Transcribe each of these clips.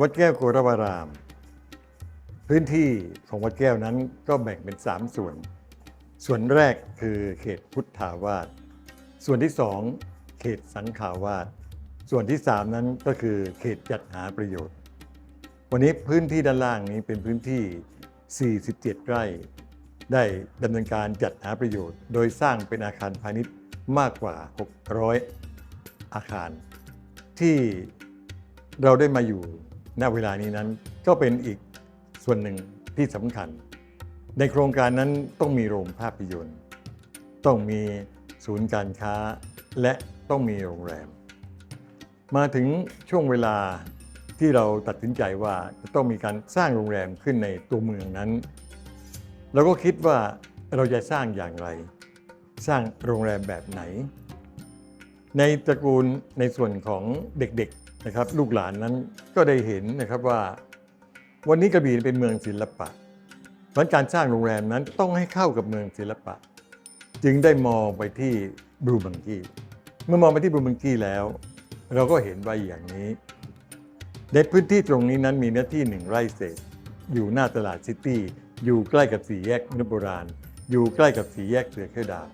วัดแก้วโกรวาราม พื้นที่ของวัดแก้วนั้นก็แบ่งเป็น 3 ส่วน ส่วนแรกคือเขตพุทธาวาสส่วนที่ 2 เขตสังขาวาสส่วนที่ 3 นั้นก็คือเขตจัดหาประโยชน์ วันนี้พื้นที่ด้านล่างนี้เป็นพื้นที่ 47 ไร่ ได้ดำเนินการจัดหาประโยชน์ โดยสร้างเป็นอาคารพาณิชย์มากกว่า 600 อาคาร ที่เราได้มาอยู่ ณเวลานี้นั้นก็เป็นอีกส่วนหนึ่งที่สำคัญ ในโครงการนั้นต้องมีโรงภาพยนตร์ ต้องมีศูนย์การค้า และต้องมีโรงแรม มาถึงช่วงเวลาที่เราตัดสินใจว่าจะต้องมีการสร้างโรงแรมขึ้นในตัวเมืองนั้นเราก็คิดว่าเราจะสร้างอย่างไร สร้างโรงแรมแบบไหน ในตระกูลในส่วนของเด็กๆ นะครับลูกหลานนั้นก็ได้เห็นนะครับว่า วันนี้กระบี่เป็นเมืองศิลปะเพราะการสร้างโรงแรมนั้นต้องให้เข้ากับเมืองศิลปะ จึงได้มองไปที่บรูบังกี้เมื่อมองไปที่บรูบังกี้แล้ว เราก็เห็นว่าอย่างนี้ ในพื้นที่ตรงนี้นั้นมีเนื้อที่หนึ่งไร่เศษ อยู่หน้าตลาดซิตี้อยู่ใกล้กับสี่แยกนุษย์โบราณ อยู่ใกล้กับสี่แยกเสือเขี้ยวดาบ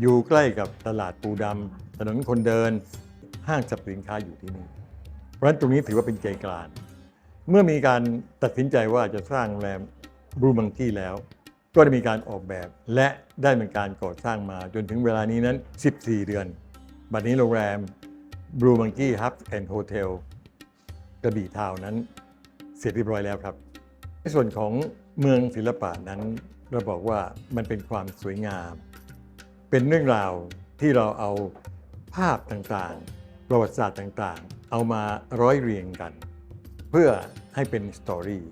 อยู่ใกล้กับตลาดปูดำถนนคนเดิน ห้างสรรพสินค้าอยู่ที่นี่ เพราะฉะนั้นตรงนี้ถือว่าเป็นใจกลาง เมื่อมีการตัดสินใจว่าจะสร้างโรงแรมบรูมังกี้แล้ว ก็ได้มีการออกแบบและได้เป็นการก่อสร้างมาจนถึงเวลานี้นั้น 14 เดือน บัดนี้โรงแรมบรูมังกี้ฮับแอนด์โฮเทลกระบี่ทาวน์นั้นเสร็จเรียบร้อยแล้วครับ ในส่วนของเมืองศิลปะนั้นเราบอกว่ามันเป็นความสวยงาม เป็นเรื่องราวที่เราเอาภาพต่างๆ ประวัติศาสตร์ต่างๆ เอามาร้อยเรียงกัน เพื่อให้เป็นสตอรี่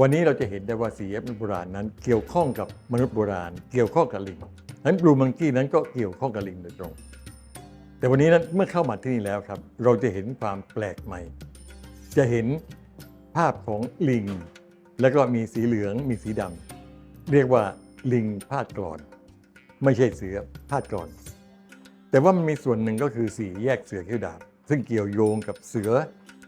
วันนี้เราจะเห็นได้ว่าสีแยกมนุษย์โบราณนั้นเกี่ยวข้องกับมนุษย์โบราณ เกี่ยวข้องกับลิงนั้นบลูมังกี้นั้นก็เกี่ยวข้องกับลิงโดยตรง แต่วันนี้นั้นเมื่อเข้ามาที่นี่แล้วครับ เราจะเห็นความแปลกใหม่ จะเห็นภาพของลิง แล้วก็มีสีเหลืองมีสีดำเรียกว่าลิงพาดกรอน ไม่ใช่เสือพาดกรอน แต่ว่ามันมีส่วนหนึ่งก็คือสีแยกเสือเขี้ยวดาบซึ่งเกี่ยวโยงกับเสือ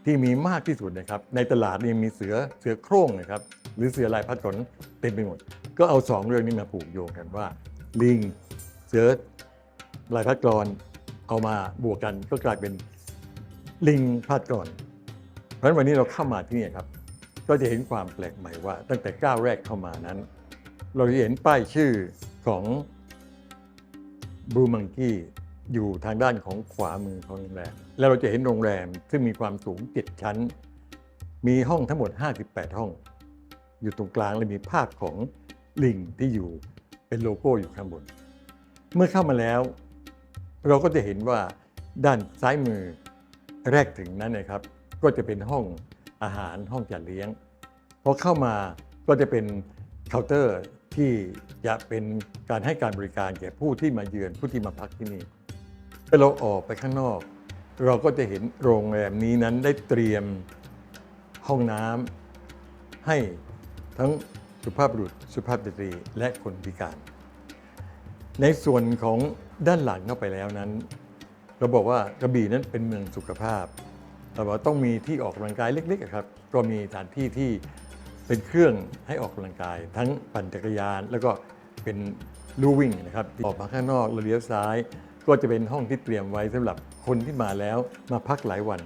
ที่มีมากที่สุดนะครับ ในตลาดนี่มีเสือเสือโคร่งนะครับ หรือเสือลายพัดกรอนเต็มไปหมด ก็เอาสองเรื่องนี้มาผูกโยงกันว่า ลิงเสือลายพัดกรอนเอามาบวกกันก็กลายเป็นลิงพาดกรอน เพราะฉะนั้นวันนี้เราเข้ามาที่นี่ครับ ก็จะเห็นความแปลกใหม่ว่า ตั้งแต่ก้าวแรกเข้ามานั้น เราจะเห็นป้ายชื่อของบลูมังกี้ อยู่ทางด้านของขวามือของโรงแรม แล้วเราจะเห็นโรงแรมซึ่งมีความสูง7ชั้น มีห้องทั้งหมด 58 ห้อง อยู่ตรงกลางและมีภาพของลิงที่อยู่เป็นโลโก้อยู่ข้างบน เมื่อเข้ามาแล้ว เราก็จะเห็นว่าด้านซ้ายมือแรกถึงนั้นนะครับ ก็จะเป็นห้องอาหารห้องจัดเลี้ยงพอเข้ามาก็จะเป็นเคาน์เตอร์ที่จะเป็นการให้การบริการแก่ผู้ที่มาเยือนผู้ที่มาพักที่นี่ เมื่อเราออกไปข้างนอก เราก็จะเห็นโรงแรมนี้นั้นได้เตรียมห้องน้ำให้ทั้งสุภาพบุรุษสุภาพสตรีและคนพิการ ในส่วนของด้านหลังเข้าไปแล้วนั้น เราบอกว่ากระบี่นั้นเป็นเมืองสุขภาพเราบอกต้องมีที่ออกกำลังกายเล็กๆครับก็มีสถานที่ที่เป็นเครื่องให้ออกกำลังกาย ทั้งปั่นจักรยาน แล้วก็เป็นลู่วิ่งนะครับออกมาข้างนอกแล้วเลี้ยวซ้าย ก็จะเป็นห้องที่เตรียมไว้สำหรับคนที่มาแล้วมาพักหลายวัน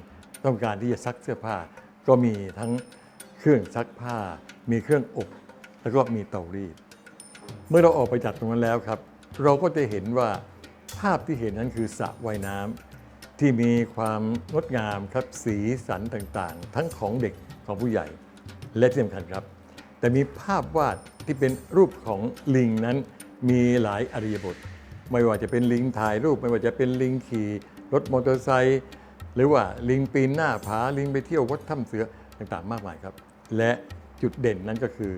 ต้องการที่จะซักเสื้อผ้า ก็มีทั้งเครื่องซักผ้า มีเครื่องอบ แล้วก็มีเตารีด เมื่อเราออกไปจากตรงนั้นแล้วครับ เราก็จะเห็นว่าภาพที่เห็นนั้นคือสระว่ายน้ำที่มีความงดงามครับสีสันต่างๆ ทั้งของเด็กของผู้ใหญ่และที่สำคัญครับ แต่มีภาพวาดที่เป็นรูปของลิงนั้นมีหลายอริยบท ไม่ว่าจะเป็นลิงถ่ายรูป ไม่ว่าจะเป็นลิงขี่รถมอเตอร์ไซค์หรือว่าลิงปีนหน้าผาลิงไปเที่ยววัดถ้ำเสือต่างๆ มากมายครับ และจุดเด่นนั้นก็คือ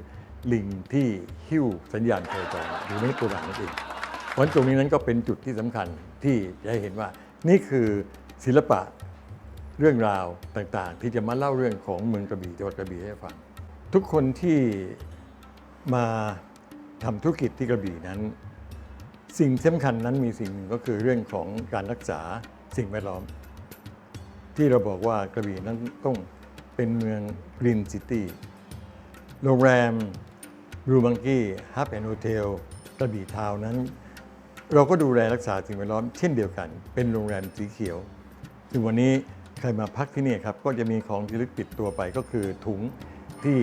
ลิงที่หิ้วสัญญาณโทรจรหรือไม่โบราณนั่นเองเพราะงั้นตรงนี้นั้นก็เป็นจุดที่สำคัญที่จะเห็นว่า นี่คือศิลปะเรื่องราวต่างๆ ที่จะมาเล่าเรื่องของเมืองกระบี่จังหวัดกระบี่ให้ฟัง ทุกคนที่มาทำธุรกิจที่กระบี่นั้น สิ่งสำคัญนั้นมีสิ่งหนึ่งก็คือเรื่องของการรักษาสิ่งแวดล้อม ที่เราบอกว่ากระบี่นั้นต้องเป็นเมืองกรีนซิตี้โรงแรมรูบังกี้ฮับแอนด์โฮเทลกระบี่ทาวน์นั้น เราก็ดูแลรักษาสิ่งแวดล้อมเช่นเดียวกัน เป็นโรงแรมสีเขียวซึ่งวันนี้ใครมาพักที่นี่ครับ ก็จะมีของที่ลึกติดตัวไปก็คือถุงที่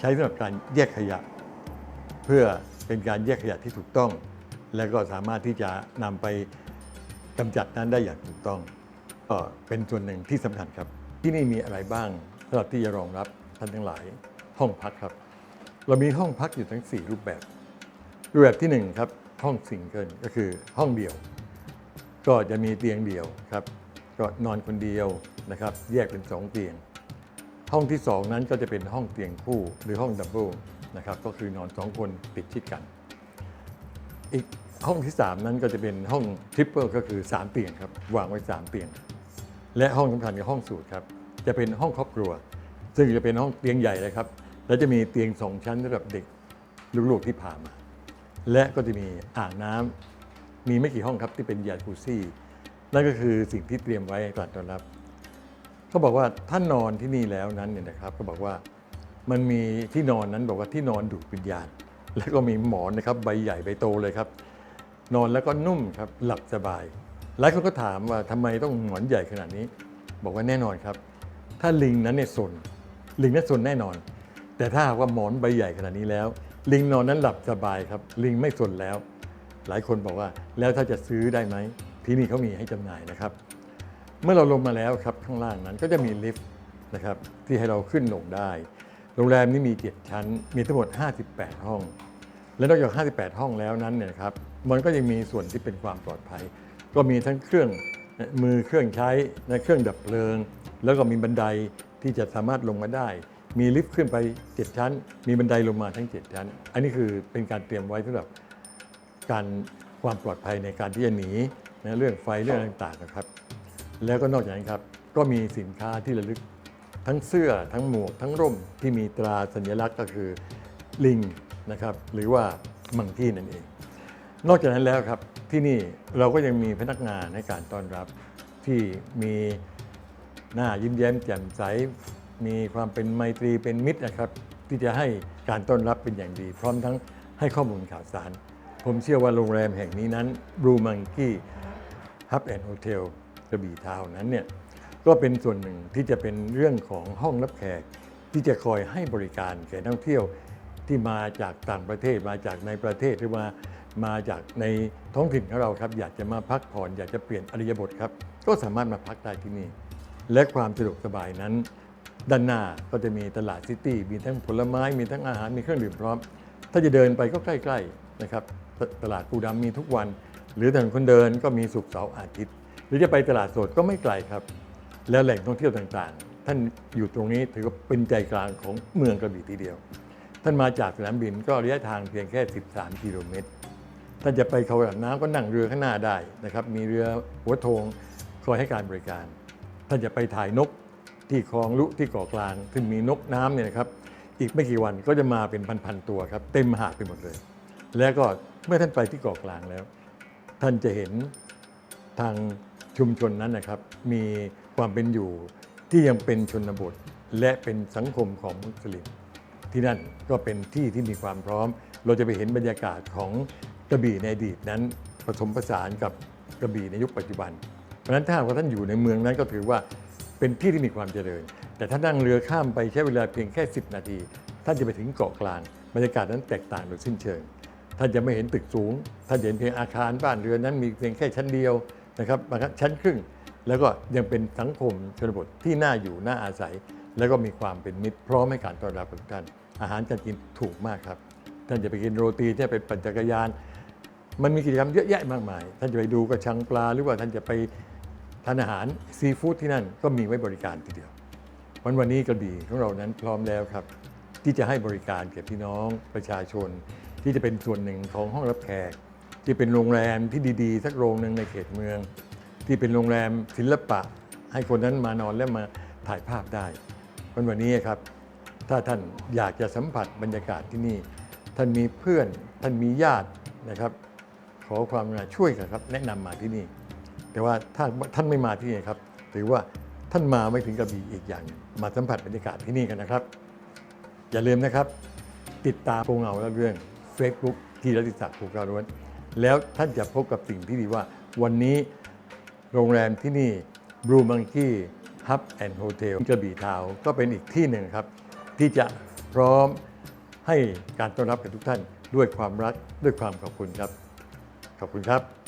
ใช้สำหรับการแยกขยะ เพื่อเป็นการแยกขยะที่ถูกต้อง และก็สามารถที่จะนำไปกำจัดนั้นได้อย่างถูกต้อง ก็เป็นส่วนหนึ่งที่สำคัญครับ ที่นี่มีอะไรบ้างสำหรับที่จะรองรับท่านทั้งหลายห้องพักครับ เรามีห้องพักอยู่ทั้ง 4 รูปแบบ รูปแบบที่ 1 ครับ ห้องซิงเกิลก็คือห้องเดียว ก็จะมีเตียงเดียวครับก็นอนคนเดียวนะครับ แยกเป็น 2 เตียง ห้องที่ 2 นั้นก็จะเป็นห้องเตียงคู่หรือห้องดับเบิลนะครับก็คือนอน 2 คนติดชิดกัน อีก ห้องที่ 3 นั้นก็จะเป็นห้องทริปเปิลก็คือ 3 เตียงครับวางไว้ 3 เตียง และห้องสำคัญคือห้องสูตรครับจะเป็นห้องครอบครัว ซึ่งจะเป็นห้องเตียงใหญ่เลยครับแล้วจะมีเตียงสองชั้นสำหรับเด็กลูกๆที่ผ่ามา และก็จะมีอ่างน้ำมีไม่กี่ห้องครับที่เป็นยาคูซี่ นั่นก็คือสิ่งที่เตรียมไว้ก่อนต้อนรับเขาบอกว่าท่านนอนที่นี่แล้วนั้นเนี่ยนะครับเขาบอกว่ามันมีที่นอนนั้นบอกว่าที่นอนดูดวิญญาณ แล้วก็มีหมอนนะครับใบใหญ่ใบโตเลยครับ นอนแล้วก็นุ่มครับหลับสบาย หลายคนก็ถามว่าทำไมต้องหมอนใหญ่ขนาดนี้ บอกว่าแน่นอนครับ ถ้าลิงนั้นเนี่ยสนลิงนั้นสนแน่นอน แต่ถ้าหากว่าหมอนใบใหญ่ขนาดนี้แล้ว ลิงนอนนั้นหลับสบายครับ ลิงไม่สนแล้ว หลายคนบอกว่าแล้วถ้าจะซื้อได้ไหมที่นี่เขามีให้จำหน่ายนะครับ เมื่อเราลงมาแล้วครับข้างล่างนั้นก็จะมีลิฟต์นะครับที่ให้เราขึ้นลงได้ โรงแรมนี้มี 7 ชั้น มีทั้งหมด 58 ห้อง และนอกจาก 58 ห้องแล้วนั้นเนี่ยครับ มันก็ยังมีส่วนที่เป็นความปลอดภัย ก็มีทั้งเครื่องมือเครื่องใช้และเครื่องดับเพลิง แล้วก็มีบันไดที่จะสามารถลงมาได้ มีลิฟต์ขึ้นไป 7 ชั้น มีบันไดลงมาทั้ง 7 ชั้น อันนี้คือเป็นการเตรียมไว้สำหรับการความปลอดภัยในการที่จะหนีนะเรื่องไฟเรื่องต่างๆนะครับ แล้วก็นอกจากนั้นครับก็มีสินค้าที่ระลึกทั้งเสื้อทั้งหมวกทั้งร่มที่มีตราสัญลักษณ์ก็คือลิงนะครับหรือว่ามังกี้นั่นเอง นอกจากนั้นแล้วครับที่นี่เราก็ยังมีพนักงานในการต้อนรับที่มีหน้ายิ้มแย้มแจ่มใส มีความเป็นไมตรีเป็นมิตรนะครับ ที่จะให้การต้อนรับเป็นอย่างดี พร้อมทั้งให้ข้อมูลข่าวสาร ผมเชื่อว่าโรงแรมแห่งนี้นั้นบรูมังกี้ฮับแอนด์โฮเทลกระบี่ทาวน์นั้นเนี่ยก็เป็นส่วนหนึ่งที่จะเป็นเรื่องของห้องรับแขก ที่จะคอยให้บริการแก่นักท่องเที่ยวที่มาจากต่างประเทศมาจากในประเทศหรือมา มาจากในท้องถิ่นของเราครับ อยากจะมาพักผ่อน อยากจะเปลี่ยนอริยบทครับ ก็สามารถมาพักได้ที่นี่ และความสะดวกสบายนั้น ด้านหน้าก็จะมีตลาดซิตี้ มีทั้งผลไม้ มีทั้งอาหาร มีเครื่องดื่มพร้อม ถ้าจะเดินไปก็ใกล้ๆนะครับตตลาดปูดำมีทุกวัน หรือถนนคนเดินก็มีสุกเสาร์อาทิตย์ หรือจะไปตลาดสดก็ไม่ไกลครับ แล้วแหล่งท่องเที่ยวต่างๆ ท่านอยู่ตรงนี้ถือว่าเป็นใจกลางของเมืองกระบี่ทีเดียว ท่านมาจากสนามบินก็ระยะทางเพียงแค่ 13 กิโลเมตร ท่าจะไปเขาแบบน้ำก็นั่งเรือข้างหน้าได้นะครับ มีเรือหัวโทงคอยให้การบริการท่าจะไปถ่ายนกที่คลองลุที่เกาะกลาง ซึ่งมีนกน้ำเนี่ยนะครับ อีกไม่กี่วันก็จะมาเป็นพันๆตัวครับเต็มหาดไปหมดเลย แล้วก็เมื่อท่านไปที่เกาะกลางแล้ว ท่านจะเห็นทางชุมชนนั้นนะครับ มีความเป็นอยู่ที่ยังเป็นชนบท และเป็นสังคมของมุสลิม ที่นั่นก็เป็นที่ที่มีความพร้อม เราจะไปเห็นบรรยากาศของ กระบี่ในอดีตนั้นผสมผสานกับกระบี่ในยุคปัจจุบัน เพราะฉะนั้นถ้าหากว่าท่านอยู่ในเมืองนั้นก็ถือว่าเป็นที่ที่มีความเจริญ แต่ถ้านั่งเรือข้ามไปใช้เวลาเพียงแค่ 10 นาที ท่านจะไปถึงเกาะกลาง บรรยากาศนั้นแตกต่างโดยสิ้นเชิง ท่านจะไม่เห็นตึกสูง ท่านจะเห็นเพียงอาคารบ้านเรือนนั้นมีเพียงแค่ชั้นเดียวนะครับบางครั้งชั้นครึ่ง แล้วก็ยังเป็นสังคมชนบทที่น่าอยู่น่าอาศัย แล้วก็มีความเป็นมิตรพร้อมให้การต้อนรับทุกท่าน อาหารการกินถูกมากครับ ท่านจะไปกินโรตีจะไปปั่นจักรยาน มันมีกิจกรรมเยอะแยะมากมาย ท่านจะไปดูกระชังปลา หรือว่าท่านจะไปทานอาหารซีฟู้ดที่นั่นก็มีไว้บริการทีเดียว วันวันนี้กระบี่ของเรานั้นพร้อมแล้วครับ ที่จะให้บริการแก่พี่น้องประชาชน ที่จะเป็นส่วนหนึ่งของห้องรับแขกที่เป็นโรงแรมที่ดีๆ สักโรงหนึ่งในเขตเมือง ที่เป็นโรงแรมศิลปะ ให้คนนั้นมานอนและมาถ่ายภาพได้วันวันนี้ครับ ถ้าท่านอยากจะสัมผัสบรรยากาศที่นี่ ท่านมีเพื่อนท่านมีญาตินะครับ ขอความกรุณาช่วยกันครับ แนะนำมาที่นี่ แต่ว่าถ้าท่านไม่มาที่นี่ครับ ถือว่าท่านมาไม่ถึงกระบี่อีกอย่างมาสัมผัสบรรยากาศที่นี่กันนะครับ อย่าลืมนะครับ ติดตามโปรงเงาและเรื่อง Facebook ทีรติศักดิ์ภูการ้วนแล้วท่านจะพบกับสิ่งที่ดีว่า วันนี้โรงแรมที่นี่ Blue Monkey Hub and Hotel กระบี่ทาวก็เป็นอีกที่หนึ่งครับ ที่จะพร้อมให้การต้อนรับกับทุกท่านด้วยความรักด้วยความขอบคุณครับ ขอบคุณครับ